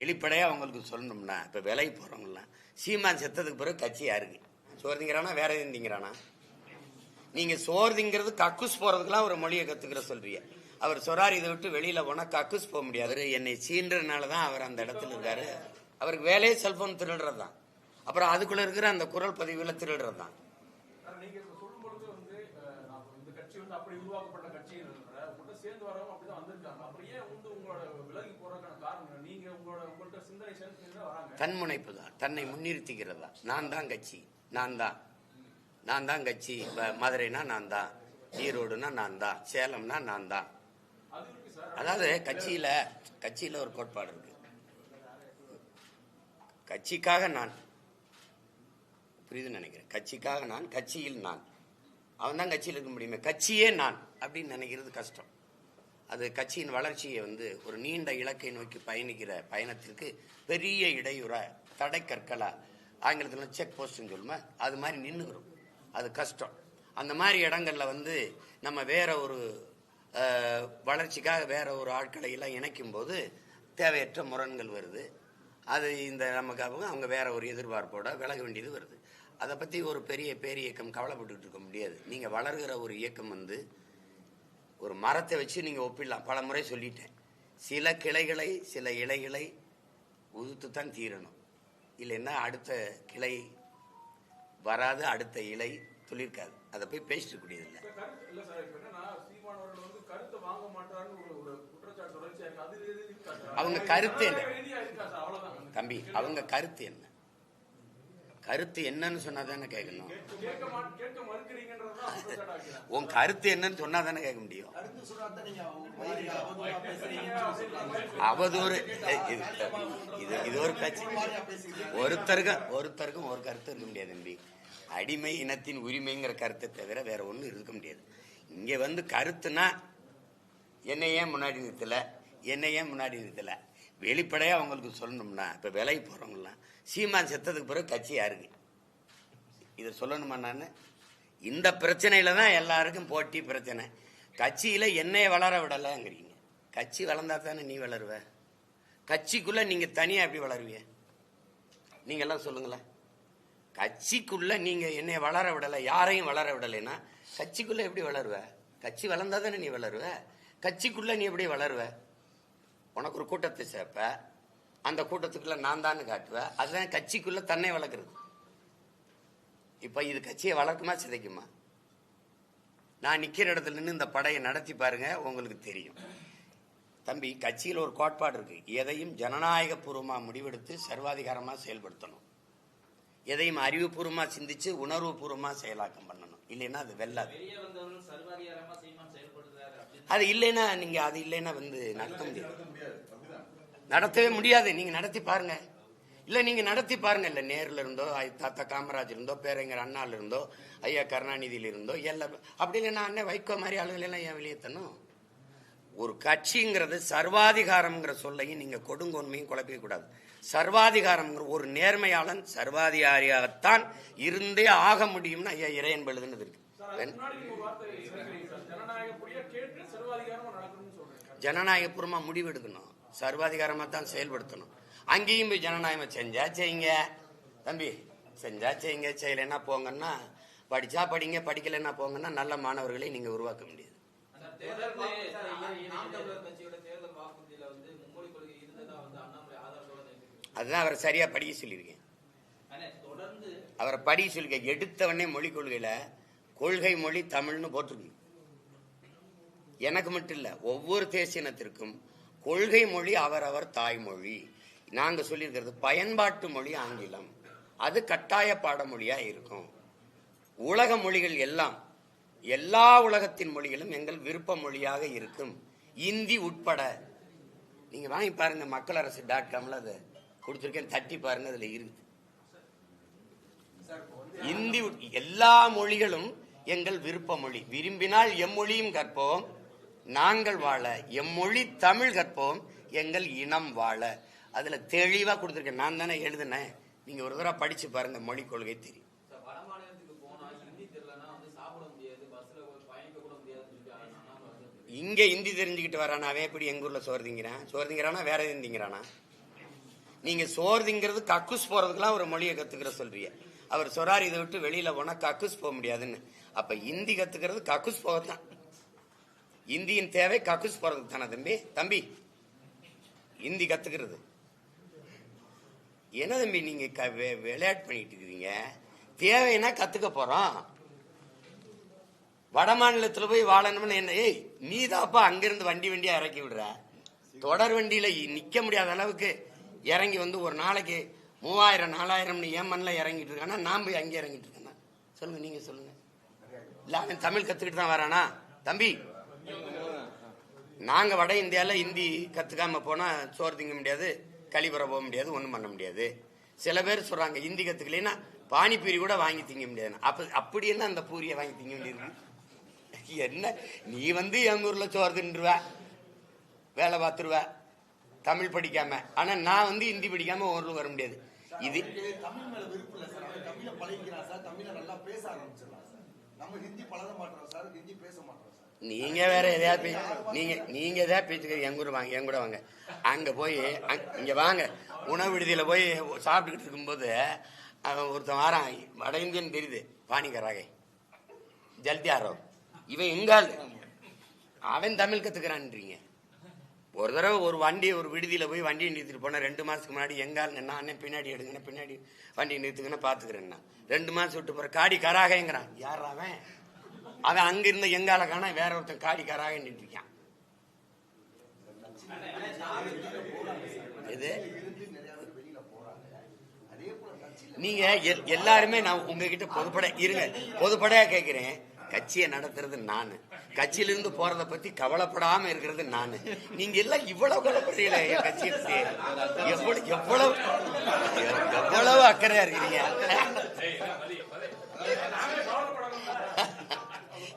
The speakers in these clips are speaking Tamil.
வெளிப்படையாக அவங்களுக்கு சொல்லணும்னா இப்போ விலைக்கு போகிறவங்களாம் சீமான் செத்ததுக்கு பிறகு கட்சி யாருக்கு? சோறு திங்கிறானா வேற எதுவும் திங்கிறானா நீங்கள் சோறு திங்கிறது கக்குஸ் போகிறதுக்கெல்லாம் ஒரு மொழியை கற்றுக்கிற சொல்றீங்க. அவர் சொரார் இதை விட்டு வெளியில் போனால் கக்குஸ் போக முடியாது. என்னை சீன்றதுனால தான் அவர் அந்த இடத்துல இருக்காரு. அவருக்கு வேலையே செல்போன் திருடுறது தான் அப்புறம் அதுக்குள்ளே இருக்கிற அந்த குரல் பதிவில் திருடுறது தான் ஆனா நீங்க இப்ப சொல்லும் பொழுது வந்து அஹ், நான் இந்த கட்சி வந்து அப்படி உருவாக்கப்பட்ட கட்சி உங்கள்கிட்ட சேர்ந்து வரவங்க அப்படிதான் வந்திருக்காங்க அப்புறம் ஏன் வந்து உங்களோட விலகி போறதுக்கான காரணம் என்ன? நீங்க உங்களோட உங்கள்ட்ட சிந்தனை சேர்ந்து தான் வராங்க தன்முனைப்பு தான் தன்னை முன்னிறுத்திக்கிறதா நான் தான் கட்சி. நான் தான். நான் தான் கட்சி. இப்போ மதுரைனா நான் தான். ஈரோடுனா நான் தான். சேலம்னா நான் தான். அதாவது கட்சியில் கட்சியில் ஒரு கோட்பாடு இருக்கு. கட்சிக்காக நான். புரியுதுன்னு நினைக்கிறேன். கட்சிக்காக நான் கட்சியில் நான். அவன் தான் கட்சியில் இருக்க முடியுமே. கட்சியே நான் அப்படின்னு நினைக்கிறது கஷ்டம். அது கட்சியின் வளர்ச்சியை வந்து ஒரு நீண்ட இலக்கை நோக்கி பயணிக்கிற பயணத்திற்கு பெரிய இடையூற தடை கற்களா ஆங்கிலத்தில் செக் போஸ்ட்னு சொல்லுமா அது மாதிரி நின்றுக்கிறோம் அது கஷ்டம். அந்த மாதிரி இடங்களில் வந்து நம்ம வேற ஒரு வளர்ச்சிக்காக வேற ஒரு ஆட்களை எல்லாம் இணைக்கும் போது தேவையற்ற முரண்கள் வருது. அது இந்த நமக்கு அவங்க வேற ஒரு எதிர்பார்ப்போட விலக வேண்டியது வருது. அதை பற்றி ஒரு பெரிய பேரியக்கம் கவலைப்பட்டுக்கிட்டு இருக்க முடியாது. நீங்கள் வளர்கிற ஒரு இயக்கம் வந்து ஒரு மரத்தை வச்சு நீங்க ஒப்பிடலாம். பல முறை சொல்லிட்டேன். சில கிளைகளை சில இலைகளை உதுத்து தான் தீரணும். இல்லைன்னா அடுத்த கிளை வராது அடுத்த இலை துளிர்க்காது. அதை போய் பேசிட்டு கூடியதில்லை இல்ல அவங்க கருத்து என்ன? தம்பி அவங்க கருத்து என்ன? கருத்து என்னன்னு சொன்னா தானே கேட்கணும் உன் கருத்து என்னன்னு சொன்னா தானே கேட்க முடியும். அவதூறா இது இது ஒரு பேச்சு ஒருத்தருக்கும் ஒருத்தருக்கும் ஒரு கருத்து இருக்க முடியாது தம்பி. அடிமை இனத்தின் உரிமைங்கிற கருத்தை தவிர வேற ஒண்ணும் இருக்க முடியாது. இங்க வந்து கருத்துனா என்னை ஏன் முன்னாடி நிறுத்தல? என்னை ஏன் முன்னாடி நிறுத்தல? வெளிப்படையா அவங்களுக்கு சொல்லணும்னா இப்ப விலைக்கு போறவங்கலாம் சீமான் செத்ததுக்கு பிறகு கட்சி யாருக்கு? இதை சொல்லணுமா நான்? இந்த பிரச்சனையில தான் எல்லாருக்கும் போட்டி பிரச்சனை. கட்சியில் என்னைய வளர விடலைங்கிறீங்க. கட்சி வளர்ந்தா தானே நீ வளருவ? கட்சிக்குள்ள நீங்க தனியா எப்படி வளருவீங்க? நீங்க எல்லாம் சொல்லுங்களேன். கட்சிக்குள்ள நீங்க என்னைய வளர விடல யாரையும் வளர விடலைன்னா கட்சிக்குள்ள எப்படி வளருவ? கட்சி வளர்ந்தா தானே நீ வளருவ? கட்சிக்குள்ள நீ எப்படி வளருவ? உனக்கு ஒரு கூட்டத்தை சேர்ப்ப. அந்த கூட்டத்துக்குள்ள நான் தான் காட்டுவ அதுதான் கட்சிக்குள்ள தன்னை வளர்க்குறது. இப்ப இது கட்சியை வளர்க்குமா சிதைக்குமா? நான் நிக்கிற இடத்துல நின்று இந்த படையை நடத்தி பாருங்க உங்களுக்கு தெரியும். தம்பி கட்சியில் ஒரு கோட்பாடு இருக்கு. எதையும் ஜனநாயக பூர்வமா முடிவெடுத்து சர்வாதிகாரமா செயல்படுத்தணும். எதையும் அறிவுபூர்வமா சிந்திச்சு உணர்வு பூர்வமா செயலாக்கம் பண்ணணும். இல்லைன்னா அது வெல்லாது. அது இல்லைன்னா நீங்க அது இல்லைன்னா வந்து நடத்த முடியாது. நடத்தவே முடியாது. நீங்க நடத்தி பாருங்க. இல்ல நீங்க நடத்தி பாருங்க. இல்ல நேருல இருந்தோ தாத்தா காமராஜ் இருந்தோ பேரறிஞர் அண்ணால இருந்தோ ஐயா கருணாநிதியில இருந்தோ எல்லாம் அப்படி இல்லைன்னா அண்ணன் வைகோ மாதிரி ஆளுகள் எல்லாம் ஏன் வெளியேற்றணும் ஒரு கட்சிங்கிறது சர்வாதிகாரம்ங்கிற சொல்லையும் நீங்க கொடுங்கொன்மையும் குழப்பிக்க கூடாது. சர்வாதிகாரம்ங்கிற ஒரு நேர்மையாளன் சர்வாதிகாரியாகத்தான் இருந்தே ஆக முடியும்னு ஐயா இறையன் எழுதுனது இருக்கு. சார் அதுக்கு முன்னாடி நீங்க ஒரு வார்த்தை சொல்றீங்க சார். ஜனநாயகப்படியா கேட்டு சர்வாதிகாரமா நடக்கணும்னு சொல்றீங்க. ஜனநாயகபூர்வமா முடிவெடுக்கணும். சர்வாதிகாரமா தான் செயல்படுத்தணும். அங்கேயும் போய் ஜனநாயகம் செஞ்சா செய்யுங்க. தம்பி செஞ்சா செய்யுங்க. செய்யலைன்னா போங்கன்னா படிச்சா படிங்க படிக்கலைன்னா போங்கன்னா நல்ல மாணவர்களை நீங்க உருவாக்க முடியாது. அதுதான் அவரை சரியா படிக்க சொல்லியிருக்கேன். அவரை படிக்க சொல்லியிருக்க எடுத்தவனே மொழி கொள்கையில கொள்கை மொழி தமிழ்னு போட்டிருக்கு. எனக்கு மட்டும் இல்ல ஒவ்வொரு தேசியனத்திற்கும் கொள்கை மொழி அவரவர் தாய்மொழி. நாங்கள் சொல்லியிருக்கிறது பயன்பாட்டு மொழி ஆங்கிலம். அது கட்டாய பாடமொழியா இருக்கும். உலக மொழிகள் எல்லாம் எல்லா உலகத்தின் மொழிகளும் எங்கள் விருப்ப மொழியாக இருக்கும். இந்தி உட்பட. நீங்கள் வாங்கி பாருங்க மக்கள் அரசு டாட் காமில் அதை கொடுத்துருக்கேன். தட்டி பாருங்க அதில் இருக்குது இந்தி உட்- எல்லா மொழிகளும் எங்கள் விருப்ப மொழி. விரும்பினால் எம்மொழியும் கற்போம். நாங்கள் வாழ எம்மொழி தமிழ் கற்போம் எங்கள் இனம் வாழ. அதுல தெளிவா கொடுத்துருக்கேன். நான் தானே எழுதினேன். நீங்க ஒரு தடவை படிச்சு பாருங்க மொழி கொள்கை தெரியும். ஹிந்தி இங்க இந்தி தெரிஞ்சுக்கிட்டு வரானா? அவன் எப்படி எங்க ஊர்ல சோறு திங்கிறான்? சோறு திங்கிறானா? வேற எதுவும் திங்கிறானா? நீங்க சோறுதிங்கிறது கக்குஸ் போறதுக்கெல்லாம் ஒரு மொழியை கத்துக்கிற சொல்றீங்க. அவர் சொல்றாரு இதை விட்டு வெளியில போனா கக்குஸ் போக முடியாதுன்னு. அப்ப இந்தி கத்துக்கிறது கக்குஸ் போகத்தான். இந்தியின் தேவை கக்குஸ் போறதுக்கு தானே தம்பி? தம்பி இந்தி கத்துக்கிறது. என்ன தம்பி நீங்க க- விளையாட்டு பண்ணிட்டு இருக்கிறீங்க? தேவைன்னா கத்துக்க போறோம். வட மாநிலத்துல போய் வாழணும்னு என்ன ஏய் நீ தாப்பா அங்கிருந்து வண்டி வண்டியா இறக்கி விடுற? தொடர் வண்டியில நிக்க முடியாத அளவுக்கு இறங்கி வந்து ஒரு நாளைக்கு மூவாயிரம் நாலாயிரம்னு ஏன் மண்ணில் இறங்கிட்டு இருக்கானா? நான் போய் அங்கே இறங்கிட்டு இருக்கேனா? சொல்லுங்க நீங்க சொல்லுங்க. இல்ல அவன் தமிழ் கத்துக்கிட்டு தான் வரானா? தம்பி நாங்கள் வட இந்தியாவில் ஹிந்தி கற்றுக்காமல் போனால் சோறு திங்க முடியாது கழிபுற போக முடியாது ஒன்றும் பண்ண முடியாது. சில பேர் சொல்கிறாங்க ஹிந்தி கற்றுக்கலைன்னா பானிபூரி கூட வாங்கி திங்க முடியாது. அப்போ அப்படி என்ன அந்த பூரியை வாங்கி திங்க வேண்டியிருக்கு என்ன? நீ வந்து எங்கள் ஊரில் சோறு தின்றுவ வேலை பார்த்துருவ தமிழ் படிக்காமல் ஆனால் நான் வந்து ஹிந்தி படிக்காமல் ஊரில் வர முடியாது. இது தமிழ் நம்ம ஹிந்தி பழக மாட்டோம் சார். ஹிந்தி பேச நீங்க வேற எதையாவது நீங்க நீங்க எதாவது பேச்சுக்கிறீங்க? எங்க ஊர் வாங்க என் கூட வாங்க. அங்க போய் இங்க வாங்க. உணவு விடுதியில போய் சாப்பிட்டுக்கிட்டு இருக்கும்போது அவன் ஒருத்தன் வாரான். வட இந்தியன் தெரியுது பாணிகராக ஜல்தி ஆரோ இவன் எங்கால் அவன் தமிழ் கத்துக்கிறான்றீங்க. ஒரு தடவை ஒரு வண்டி ஒரு விடுதியில் போய் வண்டியை நிறுத்திட்டு போனேன் ரெண்டு மாதத்துக்கு முன்னாடி எங்கால் நான் பின்னாடி எடுங்கண்ணே பின்னாடி வண்டி நிறுத்துங்கன்னு பாத்துக்கிறேன்னா. ரெண்டு மாதம் விட்டு போகிற காடி கராகங்கிறான். யார் அவன்? அவன் அங்க இருந்த எங்கால காண வேற ஒருத்தன் காடிக்காராக நின்று இருக்கான். இது? நீங்க எல்- எல்லாருமே நான் உங்ககிட்ட பொதுப்பட இருங்க பொதுப்படையா கேக்குறேன். கட்சியை நடத்துறது நானு. கட்சியிலிருந்து போறத பத்தி கவலைப்படாம இருக்கிறது நானு. நீங்க எல்லாம் இவ்வளவு கவலைப்படுறீங்களே என் கட்சியை பத்தி? எவ்வளவு எவ்வளவு எவ்வளவு அக்கறையா இருக்கிறீங்க?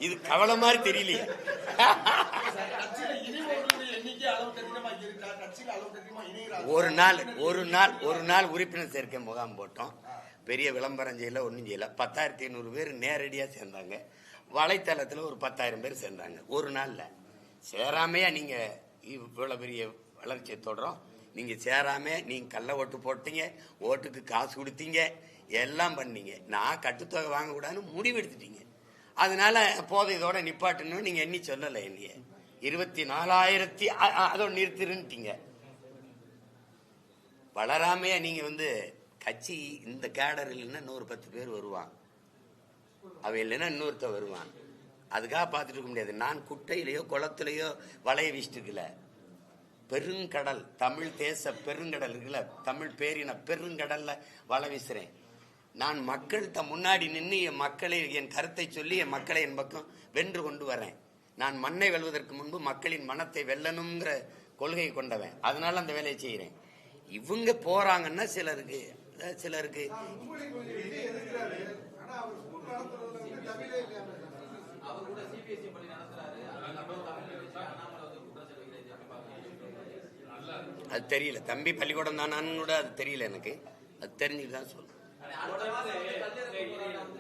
இது கவலை மாதிரி தெரியலையே. ஒரு நாள் ஒரு நாள் ஒரு நாள் உறுப்பினர் சேர்க்கை முகாம் போட்டோம். பெரிய விளம்பரம் செய்யல ஒன்றும் செய்யல. பத்தாயிரத்தி ஐநூறு பேர் நேரடியாக சேர்ந்தாங்க. வலைத்தளத்தில் ஒரு பத்தாயிரம் பேர் சேர்ந்தாங்க. ஒரு நாளில். சேராமையா நீங்கள் இவ்வளோ பெரிய வளர்ச்சியை தொடரும் நீங்கள் சேராம நீங்கள் கள்ள ஓட்டு போட்டீங்க ஓட்டுக்கு காசு கொடுத்தீங்க எல்லாம் பண்ணீங்க. நான் கட்டுத்தொகை வாங்கக்கூடாதுன்னு முடிவெடுத்துட்டீங்க. அதனால போதை இதோட நிப்பாட்டணும்னு நீங்கள் எண்ணி சொல்லலை என்னைய. இருபத்தி நாலாயிரத்தி அ- அதோட நிறுத்திருன்ட்டீங்க. வளராமையா நீங்க வந்து கட்சி இந்த கேடர் இல்லைன்னா நூறு பத்து பேர் வருவான் அவ இல்லைன்னா இன்னொருத்த வருவான் அதுக்காக பார்த்துட்டு இருக்க முடியாது. நான் குட்டையிலையோ குளத்திலேயோ வளைய வீசிட்டுருக்கல. பெருங்கடல் தமிழ் தேச பெருங்கடல் இருக்குல்ல தமிழ் பேரின பெருங்கடல்ல வலை வீசுறேன். நான் மக்கள்கிட்ட முன்னாடி நின்று என் மக்களை என் கருத்தை சொல்லி என் மக்களை என் பக்கம் வென்று கொண்டு வரேன். நான் மண்ணை வெல்வதற்கு முன்பு மக்களின் மனத்தை வெல்லணுங்கிற கொள்கை கொண்டவன். அதனால அந்த வேலையை செய்கிறேன் இவங்க போறாங்கன்னா சிலருக்கு சிலருக்கு. அது தெரியல. தம்பி பள்ளிக்கூடம் தானான்னு கூட அது தெரியல எனக்கு. அது தெரிஞ்சுட்டு தான் சொல்லுவேன்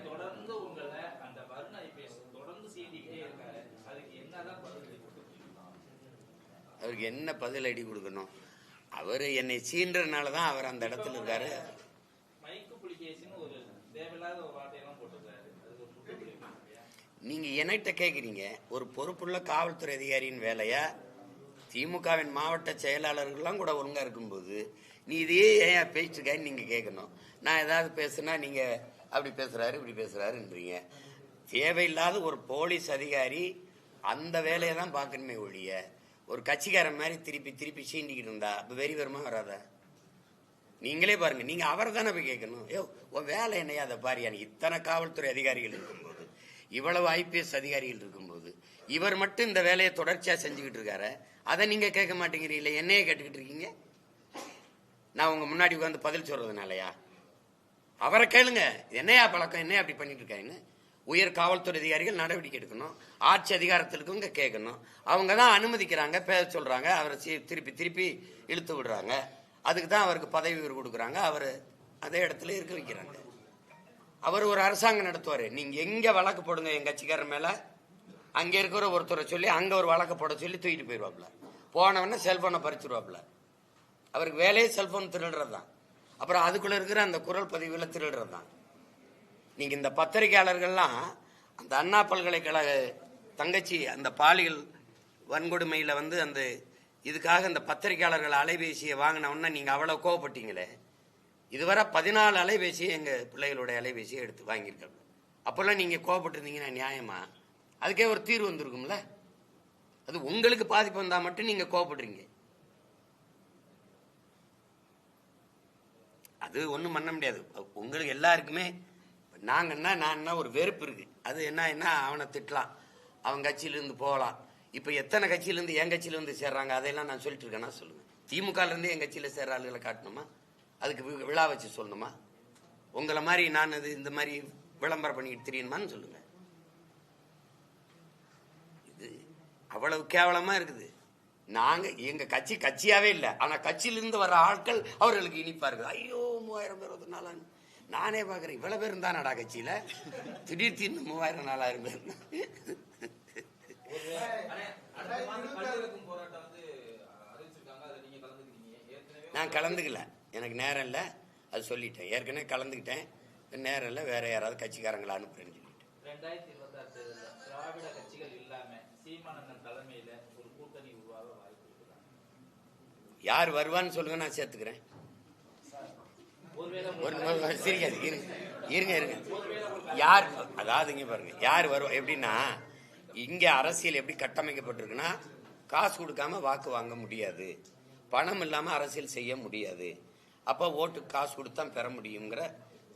தொடர்ந்து உங்களை அந்த வருண ஐபிஎஸ் தொடர்ந்து சீண்டிக்கிட்டே இருக்காரு. அதுக்கு என்னதான் பதில் கொடுத்துருக்கீங்க அவருக்கு என்ன பதில் அடி கொடுக்கணும்? அவர் என்னை சீன்றதுனால தான் அவர் அந்த இடத்துல இருக்காரு? நீங்க என்கிட்ட கேக்குறீங்க? ஒரு பொறுப்புள்ள காவல்துறை அதிகாரியின் வேலையா? திமுகவின் மாவட்ட செயலாளர்கள்லாம் கூட ஒழுங்கா இருக்கும்போது நீ இதையே ஏன் பேசிட்டுருக்கான்னு நீங்க கேட்கணும் நான் ஏதாவது பேசுனா நீங்க அப்படி பேசுறாரு இப்படி பேசுறாருன்றீங்க. தேவையில்லாத ஒரு போலீஸ் அதிகாரி அந்த வேலையை தான் பார்க்கணுமே ஒழிய ஒரு கட்சிக்காரன் மாதிரி திருப்பி திருப்பி சீண்டிக்கிட்டு இருந்தா அப்ப வெறி வருமா வராதா? நீங்களே பாருங்க நீங்க அவரை தானே போய் கேட்கணும்? யோ உன் வேலை என்னையா? அதை பாரியா நீ இத்தனை காவல்துறை அதிகாரிகள் இருக்கும்போது இவ்வளவு ஐபிஎஸ் அதிகாரிகள் இருக்கும்போது இவர் மட்டும் இந்த வேலையை தொடர்ச்சியா செஞ்சுக்கிட்டு இருக்காரு? அதை நீங்க கேட்க மாட்டேங்கிறீங்களே என்னையே கேட்டுக்கிட்டு இருக்கீங்க? நான் உங்க முன்னாடி உட்காந்து பதில் சொல்றதுனாலயா? அவரை கேளுங்க. என்னையா பழக்கம்? என்னையா அப்படி பண்ணிட்டு இருக்காருன்னு உயர் காவல்துறை அதிகாரிகள் நடவடிக்கை எடுக்கணும். ஆட்சி அதிகாரத்தில் இருக்கவங்க கேட்கணும். அவங்க தான் அனுமதிக்கிறாங்க பேச சொல்றாங்க அவரை திருப்பி திருப்பி இழுத்து விடுறாங்க. அதுக்கு தான் அவருக்கு பதவி உயர்வு கொடுக்குறாங்க. அவர் அதே இடத்துல இருக்க வைக்கிறாங்க. அவர் ஒரு அரசாங்கம் நடத்துவார். நீங்க எங்க வழக்கு போடுங்க என் கட்சிக்காரர் மேல? அங்க இருக்கிற ஒருத்தரை சொல்லி அங்க ஒரு வழக்கு போட சொல்லி தூக்கிட்டு போயிடுவாப்ல போனவொடனே செல்போனை பறிச்சிருவாப்ல அவருக்கு வேலையே செல்போன் திருடுறது தான் அப்புறம் அதுக்குள்ள இருக்கிற அந்த குரல் பதிவில் திருடுறது தான் நீங்க இந்த பத்திரிகையாளர்கள்லாம் அந்த அண்ணா பல்கலைக்கழக தங்கச்சி அந்த பாலியல் வன்கொடுமையில வந்து அந்த இதுக்காக அந்த பத்திரிகையாளர்கள் அலைபேசியை வாங்கின நீங்கள் நீங்க அவ்வளவு கோவப்பட்டீங்களே. இதுவரை பதினாலு அலைபேசியை எங்க பிள்ளைகளுடைய அலைபேசியை எடுத்து வாங்கியிருக்காங்க. அப்பெல்லாம் நீங்க கோவப்பட்டிருந்தீங்கன்னா நியாயமா? அதுக்கே ஒரு தீர்வு வந்திருக்கும்ல? அது உங்களுக்கு பாதிப்பு வந்தா மட்டும் நீங்க கோவப்படுறீங்க. அது ஒன்றும் பண்ண முடியாது. உங்களுக்கு எல்லாருக்குமே நாங்கன்னா நான் ஒரு வெறுப்பு இருக்கு. அது என்ன என்ன அவனை திட்டலாம். அவன் கட்சியிலேருந்து போகலாம். இப்போ எத்தனை கட்சியிலேருந்து என் கட்சியிலேருந்து சேர்றாங்க? அதையெல்லாம் நான் சொல்லிட்டு இருக்கேன்னா சொல்லுங்க திமுகலேருந்து என் கட்சியில் சேர்ற ஆளுகளை காட்டணுமா? அதுக்கு வி- விழா வச்சு சொல்லணுமா? உங்களை மாதிரி நான் இது இந்த மாதிரி விளம்பரம் பண்ணிக்கிட்டு தெரியணுமான்னு சொல்லுங்க. இது அவ்வளவு கேவலமா இருக்குது. நாங்க எங்க கட்சி கட்சியாவே இல்லை. ஆனா கட்சியிலிருந்து வர ஆட்கள் அவர்களுக்கு இனிப்பா இருக்குது. ஐயோ மூவாயிரம் பேர் ஒரு நாளா நானே பார்க்குறேன் இவ்வளோ பேர் இருந்தானடா கட்சியில்? திடீர் தின்னு மூவாயிரம் நாலாயிரம் பேர். நான் கலந்துக்கல. எனக்கு நேரம் இல்லை. அது சொல்லிட்டேன். ஏற்கனவே கலந்துக்கிட்டேன். நேரம் இல்லை. வேற யாராவது கட்சிக்காரங்களை அனுப்புறேன்னு சொல்லிட்டேன் ரெண்டாயிரத்தி தேர்தலில் திராவிட கட்சிகள் இல்லாம சீமானந்தன் தலைமையில ஒரு கூட்டணி உருவாக வாய்ப்பு யார் வருவான்னு சொல்லுங்க நான் சேர்த்துக்கிறேன். ஒரு சிரிக்காது இருங்க இருங்க இருங்க யார் அதாவது இங்க பாருங்க யார் வருவா எப்படின்னா இங்க அரசியல் எப்படி கட்டமைக்கப்பட்டிருக்குன்னா காசு கொடுக்காம வாக்கு வாங்க முடியாது. பணம் இல்லாம அரசியல் செய்ய முடியாது. அப்ப ஓட்டு காசு கொடுத்தா பெற முடியுங்கிற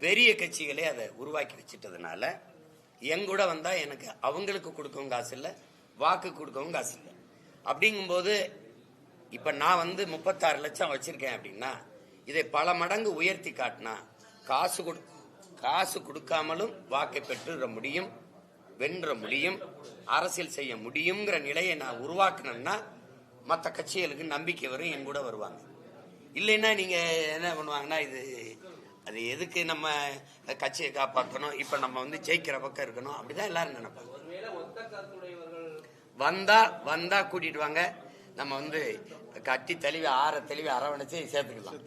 பெரிய கட்சிகளே அதை உருவாக்கி வச்சிட்டதுனால எங்கூட வந்தா எனக்கு அவங்களுக்கு கொடுக்கவும் காசு இல்லை வாக்கு கொடுக்கவும் காசு இல்லை. அப்படிங்கும்போது இப்ப நான் வந்து முப்பத்தாறு லட்சம் வச்சிருக்கேன் அப்படின்னா இதை பல மடங்கு உயர்த்தி காட்டினா காசு கொடு காசு கொடுக்காமலும் வாக்கை பெற்றுற முடியும் வென்ற முடியும் அரசியல் செய்ய முடியுங்கிற நிலையை நான் உருவாக்கினேன்னா மற்ற கட்சிகளுக்கு நம்பிக்கை வரும் என் கூட வருவாங்க. இல்லைன்னா நீங்க என்ன பண்ணுவாங்கன்னா இது அது எதுக்கு நம்ம கட்சியை காப்பாற்றணும் இப்ப நம்ம வந்து ஜெயிக்கிற பக்கம் இருக்கணும் அப்படிதான் எல்லாரும் நினைப்பாங்க. வந்தா வந்தா கூட்டிட்டு வாங்க நம்ம வந்து கட்டி தெளிவி ஆற தெளிவி அரவணைச்சு சேர்த்துக்கலாம்.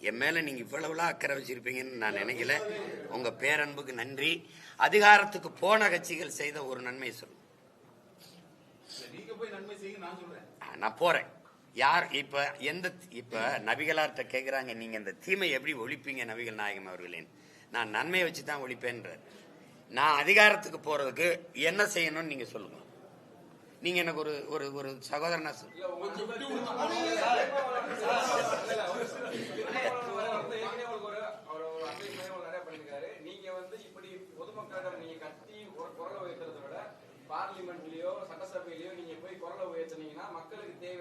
என் மேல நீங்க இவ்வளவுலாம் அக்கறை வச்சிருப்பீங்கன்னு நான் நினைக்கல. உங்க பேரன்புக்கு நன்றி. அதிகாரத்துக்கு போன கட்சிகள் செய்த ஒரு நன்மை சொல்லுங்க. இல்ல, நீங்க போய் நன்மை செய்யுங்க நான் சொல்றேன். ஆ, நான் போறேன். யார் இப்ப எந்த இப்ப நபிகளார்ட்ட கேக்குறாங்க நீங்க இந்த தீமை எப்படி ஒழிப்பீங்க நபிகள் நாயகம் அவர்களே? நான் நன்மையை வச்சு தான் ஒழிப்பேன்ற நான் அதிகாரத்துக்கு போறதுக்கு என்ன செய்யணும்னு நீங்க சொல்லுங்க. நீங்க எனக்கு ஒரு ஒரு ஒரு சகோதரனா சொல்லுங்க நீங்க வந்து இப்படி பொதுமக்களிடம் நீங்க கத்தி குரலை விட பார்லிமெண்ட்லயோ சட்டசபையிலயோ நீங்க போய் குரலை உயர்த்துனீங்கன்னா மக்களுக்கு தேவையானதை நீங்க நல்லாவே போல்டாவே செய்யலாம்னு சொல்லி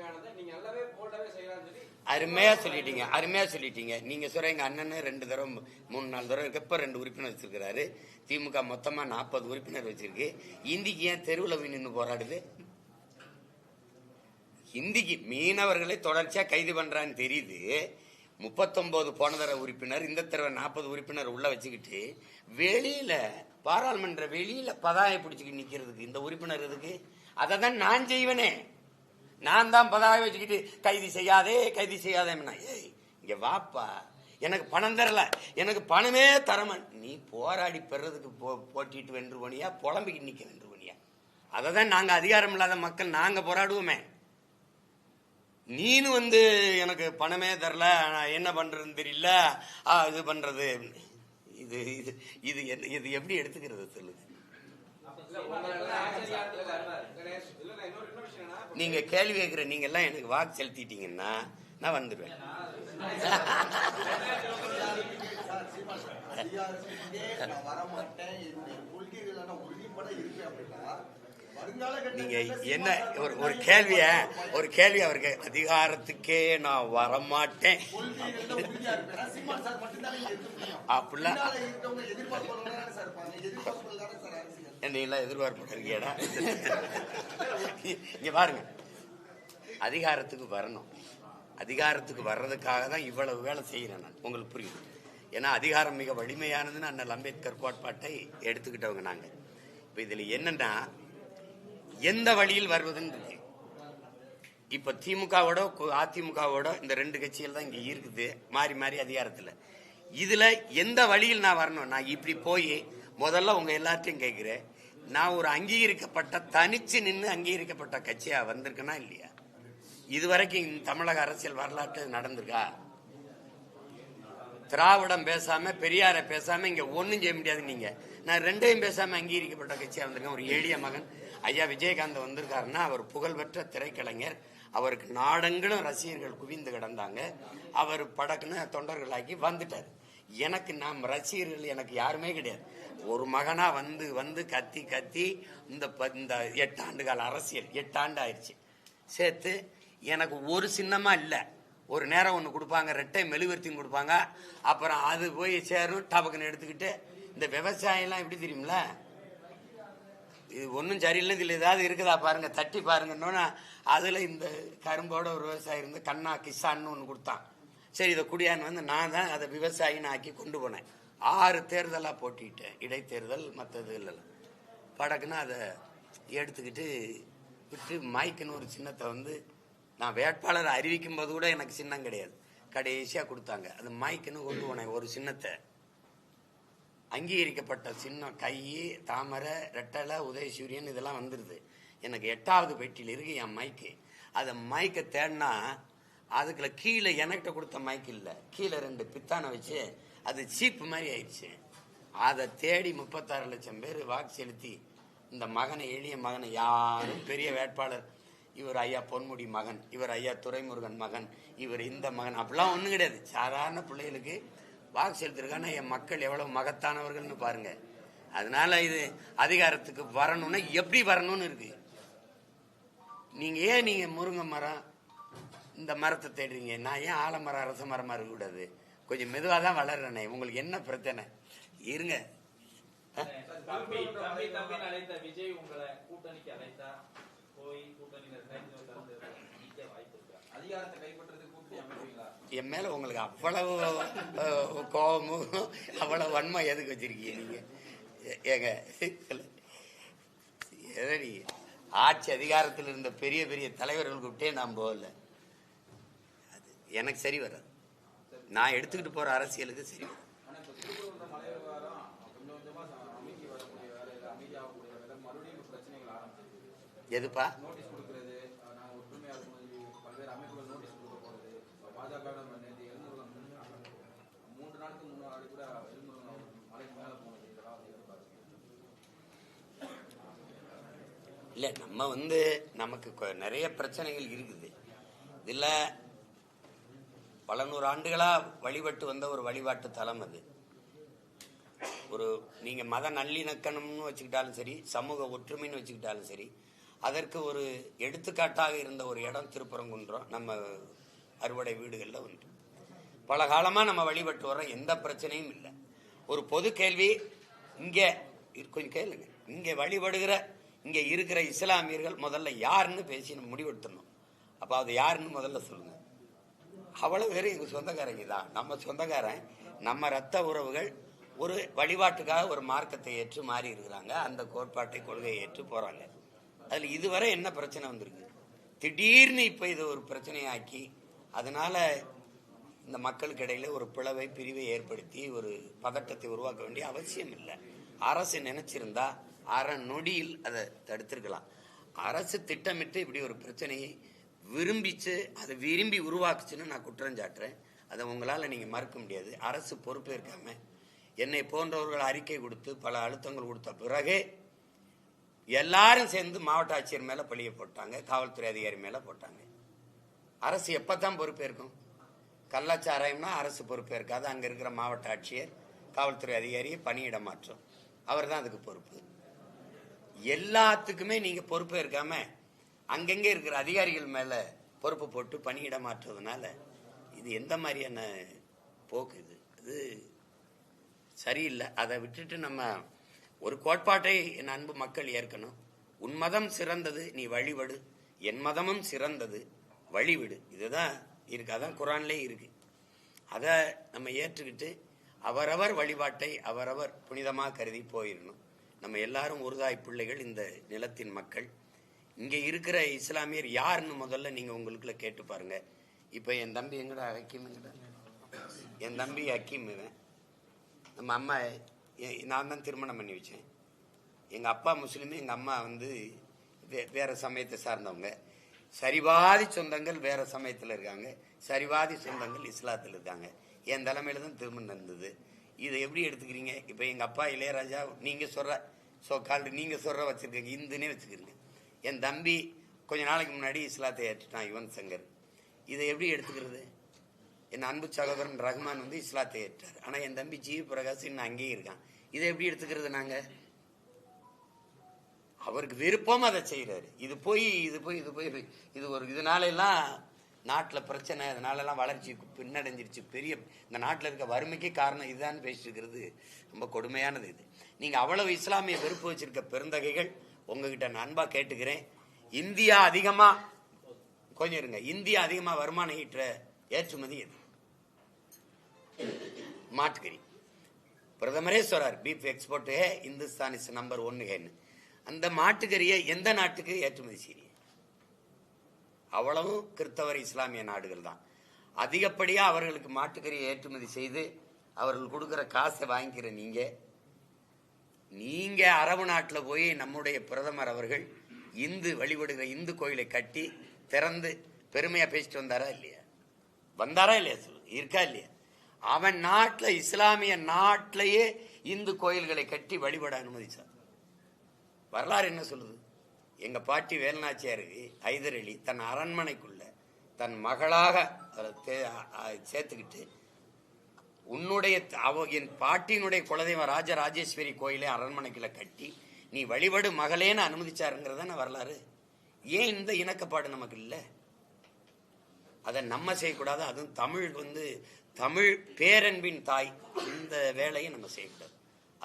அருமையா சொல்லிட்டீங்க அருமையா சொல்லிட்டீங்க. நீங்க சொல்ற எங்க அண்ணன் ரெண்டு தடவை மூணு நாலு தடவை எப்ப ரெண்டு உறுப்பினர் வச்சிருக்கிறாரு. திமுக மொத்தமா நாற்பது உறுப்பினர் வச்சிருக்கு. இந்திக்கு ஏன் தெருவில் நின்று போராடுது? ஹிந்திக்கு மீனவர்களை தொடர்ச்சியா கைது பண்றான்னு தெரியுது. முப்பத்தொன்பது போன தடவை உறுப்பினர் இந்த தடவை நாற்பது உறுப்பினர் உள்ள வச்சுக்கிட்டு வெளியில பாராளுமன்ற வெளியில பதாயை பிடிச்சிக்கிட்டு நிக்கிறதுக்கு இந்த உறுப்பினர் இதுக்கு அதை தான் நான் செய்வனே. நான் தான் பதாயை வச்சுக்கிட்டு கைது செய்யாதே கைது செய்யாதேன்னா ஏய் இங்க வாப்பா. எனக்கு பணம் தரல. எனக்கு பணமே தரமன் நீ போராடி பெறதுக்கு போ போட்டிட்டு வென்று போனியா புலம்பிக்கிட்டு நிற்க வென்று போனியா? அதை தான் நாங்கள் அதிகாரம் இல்லாத மக்கள் நாங்கள் போராடுவோமே. நீனு வந்து எனக்கு பணமே தரல நான் என்ன பண்ணுறதுன்னு தெரியல. ஆ, இது பண்ணுறது இது இது இது என்ன- இது எப்படி எடுத்துக்கிறது சொல்லுங்க. நீங்க கேள்வி கேட்கிற நீங்க எல்லாம் எனக்கு வாக்கு செலுத்திட்டீங்கன்னா நான் வந்துடுவேன் அதிகாரத்துக்கே நான் வரமாட்டேன். என்னுடைய கொள்கைகள் உறுதிப்பட இருப்பேன் அப்படின்னா நீங்க என்ன ஒரு ஒரு கேள்விய ஒரு கேள்வி அவருக்கு அதிகாரத்துக்கே நான் வரமாட்டேன். அப்படிலாம் பின்னால இருக்கவங்க எதிர்பார்ப்புகள் தானே சார் இருப்பாங்க. எதிர்பார்ப்புகள் தானே சார் அரசியல். என்ன எல்லாம் எதிர்பார்ப்பு இருக்கியடா இங்க பாருங்க. அதிகாரத்துக்கு வரணும். அதிகாரத்துக்கு வர்றதுக்காக தான் இவ்வளவு வேலை செய்யறேன் நான். உங்களுக்கு புரியுது? ஏன்னா அதிகாரம் மிக வலிமையானதுன்னு அண்ணல் அம்பேத்கர் கோட்பாட்டை எடுத்துக்கிட்டவங்க நாங்க இப்ப இதுல என்னன்னா எந்த வழியில் வருவதுன்னு இருக்கு இப்ப திமுகவோட கு- அதிமுகவோட இந்த ரெண்டு கட்சிகள் தான் இங்க இருக்குது. மாறி மாறி அதிகாரத்துல. இதுல எந்த வழியில் நான் வரணும்? நான் இப்படி போய் முதல்ல உங்க எல்லார்ட்டையும் கேட்கிறேன் நான் ஒரு அங்கீகரிக்கப்பட்ட தனிச்சு நின்று அங்கீகரிக்கப்பட்ட கட்சியா வந்திருக்கேனா இல்லையா? இது வரைக்கும் தமிழக அரசியல் வரலாற்று நடந்திருக்கா? திராவிடம் பேசாம பெரியாரை பேசாம இங்க ஒன்றும் செய்ய முடியாது நீங்க. நான் ரெண்டையும் பேசாம அங்கீகரிக்கப்பட்ட கட்சியா வந்திருக்கேன். ஒரு எளிய மகன் ஐயா விஜயகாந்த் வந்திருக்காருன்னா அவர் புகழ்பெற்ற திரைக்கலைஞர். அவருக்கு நாடெங்களும் ரசிகர்கள் குவிந்து கிடந்தாங்க. அவர் படக்குன்னு தொண்டர்களாக்கி வந்துட்டார். எனக்கு நாம் ரசிகர்கள் எனக்கு யாருமே கிடையாது. ஒரு மகனா வந்து வந்து கத்தி கத்தி இந்த ப- இந்த எட்டு ஆண்டு கால அரசியல் எட்டாண்டு ஆயிடுச்சு சேர்த்து எனக்கு ஒரு சின்னமா இல்லை. ஒரு நேரம் ஒன்று கொடுப்பாங்க ரெட்டை மெழுகுவர்த்தியும் கொடுப்பாங்க. அப்புறம் அது போய் சேரும் டபக்குன்னு எடுத்துக்கிட்டு இந்த விவசாயம்லாம் எப்படி தெரியுமில இது ஒன்றும் சரியில்லை இதில் ஏதாவது இருக்குதா பாருங்கள் தட்டி பாருங்கன்னொன்னா அதில் இந்த கரும்போட ஒரு விவசாயி இருந்து கண்ணா கிசான்னு ஒன்று கொடுத்தான். சரி இதை குடியான்னு வந்து நான் தான் அதை விவசாயின்னு ஆக்கி கொண்டு போனேன். ஆறு தேர்தலாக போட்டிட்டேன் இடைத்தேர்தல் மற்றது இல்லைல்ல படக்குன்னு அதை எடுத்துக்கிட்டு விட்டு மைக்குன்னு ஒரு சின்னத்தை வந்து நான் வேட்பாளரை அறிவிக்கும் போது கூட எனக்கு சின்னம் கிடையாது. கடைசியாக கொடுத்தாங்க. அது மைக்குன்னு கொண்டு போனேன் ஒரு சின்னத்தை. அங்கீகரிக்கப்பட்ட சின்னம் கை தாமரை ரெட்டலை உதயசூரியன் இதெல்லாம் வந்துடுது எனக்கு எட்டாவது பெட்டியில் இருக்கு என் மைக்கு அதை மைக்கை தேடினா அதுக்குள்ள கீழே எனக்கிட்ட கொடுத்த மைக் இல்லை. கீழே ரெண்டு பித்தானை வச்சு அது சீப்பு மாதிரி ஆயிடுச்சு. அதை தேடி முப்பத்தாறு லட்சம் பேர் வாக்கு செலுத்தி இந்த மகனை எளிய மகனை யாரும் பெரிய வேட்பாளர். இவர் ஐயா பொன்முடி மகன் இவர் ஐயா துரைமுருகன் மகன் இவர் இந்த மகன். அப்படிலாம் ஒன்றும் கிடையாது. சாதாரண பிள்ளைகளுக்கு வாக்கு செலுத்திருக்காங்கன்னா என் மக்கள் எவ்வளவு மகத்தானவர்கள்னு பாருங்க. அதனால இது அதிகாரத்துக்கு வரணும்னா எப்படி வரணும்னு இருக்கு. நீங்க ஏன் நீங்க முருங்கை மரம் இந்த மரத்தை தேடுறீங்க? நான் ஏன் ஆலமரம் அரச மரமா இருக்கக்கூடாது கொஞ்சம் மெதுவாக தான் வளர்றேனே. உங்களுக்கு என்ன பிரச்சனை? இருங்க. அதிகாரத்தை கைப்பற்றுறதுக்கு என் மேல உங்களுக்கு அவ்வளவு கோபமும் அவ்வளவு வன்மை எதுக்கு வச்சிருக்கீங்க நீங்க? ஏங்க எதடி? ஆட்சி அதிகாரத்தில் இருந்த பெரிய பெரிய தலைவர்கள் கூப்பிட்டே நான் போகல. அது எனக்கு சரி வராது. நான் எடுத்துக்கிட்டு போற அரசியலுக்கு சரி வராது இப்ப திருப்பூர் மலை விவகாரம் கொஞ்சம் கொஞ்சமா அமைதி வரக்கூடிய வேலையில அமைதியாகக்கூடிய வேலை மறுபடியும் இப்ப பிரச்சனைகள் ஆரம்பிச்சிருக்கு எதுப்பா நோட்டீஸ் கொடுக்கறது அஹ் நாங்க ஒற்றுமையா இருக்கணும் பல்வேறு அமைப்புகள் நோட்டீஸ் கொடுக்க போறது இப்ப பாஜக நம்ம நேற்று எழுநூறுலம் மூன்று நாளுக்கு முன்னாடி கூட எழுநூறுலம் மலைக்கு மேல போனது இதெல்லாம் வந்து எதிர்பார்க்குறேன் இல்ல நம்ம வந்து நமக்கு நிறைய பிரச்சனைகள் இருக்குது. இதுல பல நூறு ஆண்டுகளா வழிபட்டு வந்த ஒரு வழிபாட்டு தலம் அது. ஒரு நீங்க மத நல்லிணக்கணம்னு வச்சுக்கிட்டாலும் சரி சமூக ஒற்றுமைன்னு வச்சுக்கிட்டாலும் சரி அதற்கு ஒரு எடுத்துக்காட்டாக இருந்த ஒரு இடம் திருப்பரங்குன்றம் நம்ம அறுவடை வீடுகளில் ஒன்று பல காலமாக நம்ம வழிபட்டு வரோம் எந்த பிரச்சனையும் இல்லை. ஒரு பொது கேள்வி இங்கே கொஞ்சம் கேளுங்க. இங்கே வழிபடுகிற இங்கே இருக்கிற இஸ்லாமியர்கள் முதல்ல யாருன்னு பேசி நம்ம முடிவெடுத்தணும் அப்போ அது யாருன்னு முதல்ல சொல்லுங்க. அவ்வளோ பேரும் எங்கள் சொந்தக்காரங்க தான். நம்ம சொந்தக்காரன் நம்ம ரத்த உறவுகள் ஒரு வழிபாட்டுக்காக ஒரு மார்க்கத்தை ஏற்று மாறி இருக்கிறாங்க. அந்த கோட்பாட்டை கொள்கையை ஏற்று போகிறாங்க அதில் இதுவரை என்ன பிரச்சனை வந்திருக்கு? திடீர்னு இப்போ இதை ஒரு பிரச்சனையாக்கி அதனால் இந்த மக்களுக்கு இடையில் ஒரு பிளவை பிரிவை ஏற்படுத்தி ஒரு பதட்டத்தை உருவாக்க வேண்டிய அவசியம் இல்லை. அரசு நினச்சிருந்தா அரை நொடியில் அதை தடுத்திருக்கலாம். அரசு திட்டமிட்டு இப்படி ஒரு பிரச்சனையை விரும்பிச்சு அதை விரும்பி உருவாக்குச்சுன்னு நான் குற்றம் சாட்டுறேன். அதை உங்களால் நீங்கள் மறுக்க முடியாது. அரசு பொறுப்பேற்காம என்னை போன்றவர்கள் அறிக்கை கொடுத்து பல அழுத்தங்கள் கொடுத்த பிறகே எல்லாரும் சேர்ந்து மாவட்ட ஆட்சியர் மேலே பழிய போட்டாங்க காவல்துறை அதிகாரி மேலே போட்டாங்க. அரசு எப்பதான் பொறுப்பேற்கும் கள்ளச்சாராயம்னா அரசு பொறுப்பேற்காது அங்கே இருக்கிற மாவட்ட ஆட்சியர் காவல்துறை அதிகாரியை பணியிட மாற்றம். அவர் தான் அதுக்கு பொறுப்பு. எல்லாத்துக்குமே நீங்க பொறுப்பேற்காம அங்கங்க இருக்கிற அதிகாரிகள் மேல பொறுப்பு போட்டு பணியிட மாற்றுறதுனால இது எந்த மாதிரியான போக்கு இது? இது சரியில்லை. அதை விட்டுட்டு நம்ம ஒரு கோட்பாட்டை என் அன்பு மக்கள் ஏற்கணும். உன் மதம் சிறந்தது நீ வழிபடு. என் மதமும் சிறந்தது வழிவிடு. இதுதான் இருக்கு. அதான் குரான்லேயே இருக்கு. அதை நம்ம ஏற்றுக்கிட்டு அவரவர் வழிபாட்டை அவரவர் புனிதமாக கருதி போயிடணும். நம்ம எல்லாரும் உருதாய் பிள்ளைகள் இந்த நிலத்தின் மக்கள். இங்கே இருக்கிற இஸ்லாமியர் யாருன்னு முதல்ல நீங்கள் உங்களுக்குள்ள கேட்டு பாருங்க. இப்போ என் தம்பி எங்கடா? ஹக்கீம் என் தம்பி ஹக்கீம் இவன். நம்ம அம்மா எ- நான் தான் திருமணம் பண்ணி வச்சேன். எங்கள் அப்பா முஸ்லீம் எங்கள் அம்மா வந்து வே வேற சமயத்தை சார்ந்தவங்க. சரிவாதி சொந்தங்கள் வேற சமயத்தில் இருக்காங்க. சரிவாதி சொந்தங்கள் இஸ்லாத்தில் இருக்காங்க. என் தலைமையில் தான் திருமணம் நடந்தது. இதை எப்படி எடுத்துக்கிறீங்க? இப்போ எங்கள் அப்பா இளையராஜா நீங்கள் சொல்கிற ஸோ கால்டு நீங்கள் சொல்கிற வச்சுருக்கீங்க இந்துன்னே வச்சுக்கிறீங்க. என் தம்பி கொஞ்ச நாளைக்கு முன்னாடி இஸ்லாத்தை ஏற்றுட்டான் யுவன் சங்கர். இதை எப்படி எடுத்துக்கிறது? என் அன்பு சகோதரன் ரஹ்மான் வந்து இஸ்லாத்தை ஏற்றார். ஆனால் என் தம்பி ஜி பிரகாஷ் இன்னும் அங்கேயே இருக்கான். இதை எப்படி எடுத்துக்கிறது நாங்கள் அவருக்கு விருப்பம் அதை செய்கிறாரு இது போய் இது போய் இது போய் இது ஒரு இதனால எல்லாம் நாட்டில் பிரச்சனை அதனாலலாம் வளர்ச்சி பின்னடைஞ்சிருச்சு. பெரிய இந்த நாட்டில் இருக்க வறுமைக்கு காரணம் இதுதான் பேசிட்டு இருக்கிறது ரொம்ப கொடுமையானது இது. நீங்கள் அவ்வளவு இஸ்லாமிய வெறுப்பு வச்சிருக்க பெருந்தகைகள் உங்ககிட்ட நான் கேட்டுக்கிறேன். இந்தியா அதிகமாக கொஞ்சம் இருங்க. இந்தியா அதிகமாக வருமானம் ஈட்டுற ஏற்றுமதி எது? மாட்டுக்கறி. பிரதமரே சொல்றார் beef export hey Hindustan is number ஒன்னு அந்த மாட்டுக்கறியை எந்த நாட்டுக்கு ஏற்றுமதி செய்றீங்க? அவ்வளவும் கிறித்தவர் இஸ்லாமிய நாடுகள் தான். அதிகப்படியா அவர்களுக்கு மாட்டுக்கறியை ஏற்றுமதி செய்து அவர்கள் கொடுக்கிற காசை வாங்கிக்கிற நீங்க நீங்க அரபு நாட்டில் போய் நம்முடைய பிரதமர் அவர்கள் இந்து வழிபடுகிற இந்து கோயிலை கட்டி திறந்து பெருமையா பேசிட்டு வந்தாரா இல்லையா? வந்தாரா இல்லையா சொல்லு? இருக்கா இல்லையா? அவன் நாட்டில் இஸ்லாமிய நாட்டிலேயே இந்து கோயில்களை கட்டி வழிபட அனுமதிச்சான். வரலாறு என்ன சொல்லுது? எங்க பாட்டி வேலுநாச்சியாருக்கு ஹைதர் அலி தன் அரண்மனைக்குள்ள தன் மகளாக சேர்த்துக்கிட்டு உன்னுடைய அவ என் பாட்டியினுடைய குலதெய்வம் ராஜராஜேஸ்வரி கோயிலே அரண்மனைக்குள்ள கட்டி நீ வழிபடு மகளேன்னு அனுமதிச்சாருங்கிறதான வரலாறு? ஏன் இந்த இணக்கப்பாடு நமக்கு இல்லை? அதை நம்ம செய்யக்கூடாது அதுவும் தமிழ் வந்து தமிழ் பேரன்பின் தாய் இந்த வேலையை நம்ம செய்யக்கூடாது.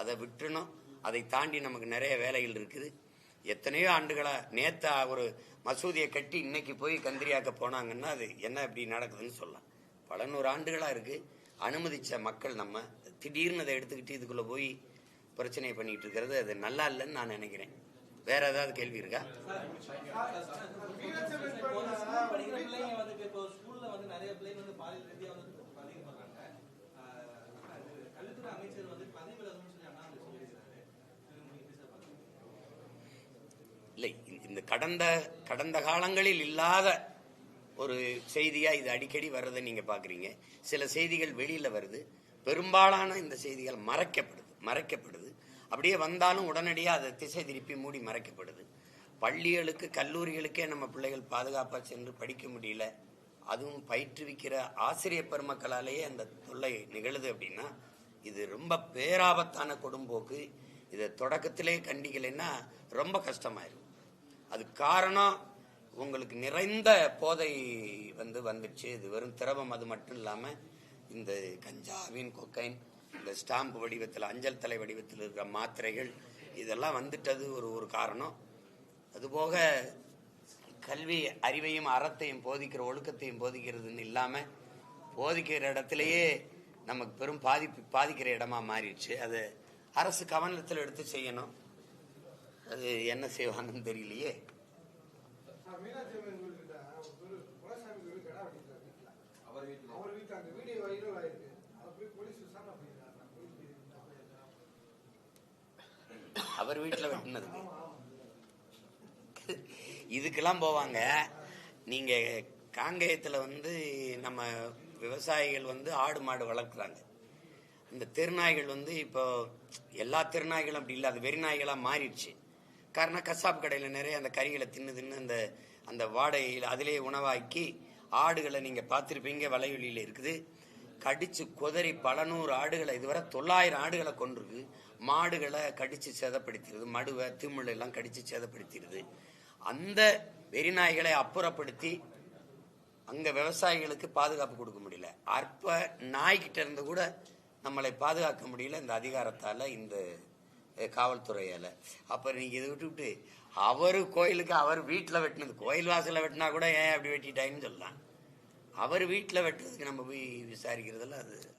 அதை விட்டுணும் அதை தாண்டி நமக்கு நிறைய வேலைகள் இருக்குது. எத்தனையோ ஆண்டுகளா நேத்தா ஒரு மசூதியை கட்டி இன்னைக்கு போய் கந்திரியாக்க போனாங்கன்னா அது என்ன இப்படி நடக்குதுன்னு சொல்லலாம். பல நூறு ஆண்டுகளா இருக்கு. அனுமதிச்ச மக்கள் நம்ம திடீர்னு அதை எடுத்துக்கிட்டு இதுக்குள்ள போய் பிரச்சனையை பண்ணிட்டு இருக்கிறது அது நல்லா இல்லைன்னு நான் நினைக்கிறேன். வேற ஏதாவது கேள்வி இருக்கா? பிள்ளைங்க இப்போ ஸ்கூல்ல வந்து நிறைய பிள்ளைங்க வந்து பாலியல் ரீதியா வந்து பாதிக்கப்படுறாங்க ஆஹ் அது கல்வித்துறை அமைச்சர் வந்து பதவி விலகணும்னு சொல்லி அண்ணாமலை சொல்லியிருக்கிறாரு இது உங்களுக்கு எப்படி சார் பாக்குறீங்க? இல்லை இந்த- இந்த கடந்த கடந்த காலங்களில் இல்லாத ஒரு செய்தியா இது அடிக்கடி வர்றதை நீங்க பாக்குறீங்க. சில செய்திகள் வெளியில வருது. பெரும்பாலான இந்த செய்திகள் மறைக்கப்படுது மறைக்கப்படுது. அப்படியே வந்தாலும் உடனடியாக அதை திசை திருப்பி மூடி மறைக்கப்படுது. பள்ளிகளுக்கு கல்லூரிகளுக்கே நம்ம பிள்ளைகள் பாதுகாப்பாக சென்று படிக்க முடியல. அதுவும் பயிற்றுவிக்கிற ஆசிரிய பெருமக்களாலேயே அந்த தொல்லை நிகழுது அப்படின்னா இது ரொம்ப பேராபத்தான கொடும்போக்கு. இதை தொடக்கத்திலே கண்டிக்கலைன்னா ரொம்ப கஷ்டமாயிரும். அது காரணம் உங்களுக்கு நிறைந்த போதை வந்து வந்துடுச்சு இது வெறும் திரவம் அது மட்டும் இல்லாமல் இந்த கஞ்சாவின் கொக்கைன் இந்த ஸ்டாம்ப் வடிவத்தில் அஞ்சல் தலை வடிவத்தில் இருக்கிற மாத்திரைகள் இதெல்லாம் வந்துட்டது ஒரு ஒரு காரணம். அதுபோக கல்வி அறிவையும் அறத்தையும் போதிக்கிற ஒழுக்கத்தையும் போதிக்கிறதுன்னு இல்லாமல் போதிக்கிற இடத்துலையே நமக்கு பெரும் பாதிப்பு பாதிக்கிற இடமா மாறிடுச்சு. அது அரசு கவனத்தில் எடுத்து செய்யணும். அது என்ன செய்வாங்கன்னு தெரியலையே. அவர் வீட்டில். வெட்டினது. இதுக்கெல்லாம் போவாங்க. நீங்க காங்கேயத்துல வந்து நம்ம விவசாயிகள் வந்து ஆடு மாடு வளர்க்குறாங்க. இந்த திருநாய்கள் வந்து இப்போ எல்லா திருநாய்களும் அப்படி இல்லை. அது வெறிநாய்களா மாறிடுச்சு. காரணம் கசாப் கடையில் நிறைய அந்த கறிகளை தின்னு தின்னு அந்த அந்த வாடகையில் அதிலே உணவாக்கி ஆடுகளை நீங்கள் பார்த்துருப்பீங்க வலையொலியில் இருக்குது. கடிச்சு குதறி பல நூறு ஆடுகளை இதுவரை தொள்ளாயிரம் ஆடுகளை கொண்டிருக்கு மாடுகளை கடிச்சு சேதப்படுத்திடுது. மடுவை திமிழ் எல்லாம் கடிச்சு சேதப்படுத்திடுது. அந்த வெறிநாய்களை அப்புறப்படுத்தி அங்கே விவசாயிகளுக்கு பாதுகாப்பு கொடுக்க முடியல. அற்ப நாய்கிட்ட இருந்து கூட நம்மளை பாதுகாக்க முடியல. இந்த அதிகாரத்தால் இந்த காவல்துறையால் அப்புறம் நீங்கள் இதை விட்டுவிட்டு அவர் கோயிலுக்கு அவர் வீட்டில் வெட்டினது கோயில் வாசலில் வெட்டினா கூட ஏன் அப்படி வெட்டிட்டாங்கன்னு சொல்லலாம். அவர் வீட்டில் வெட்டுறதுக்கு நம்ம போய் விசாரிக்கிறதெல்லாம் அது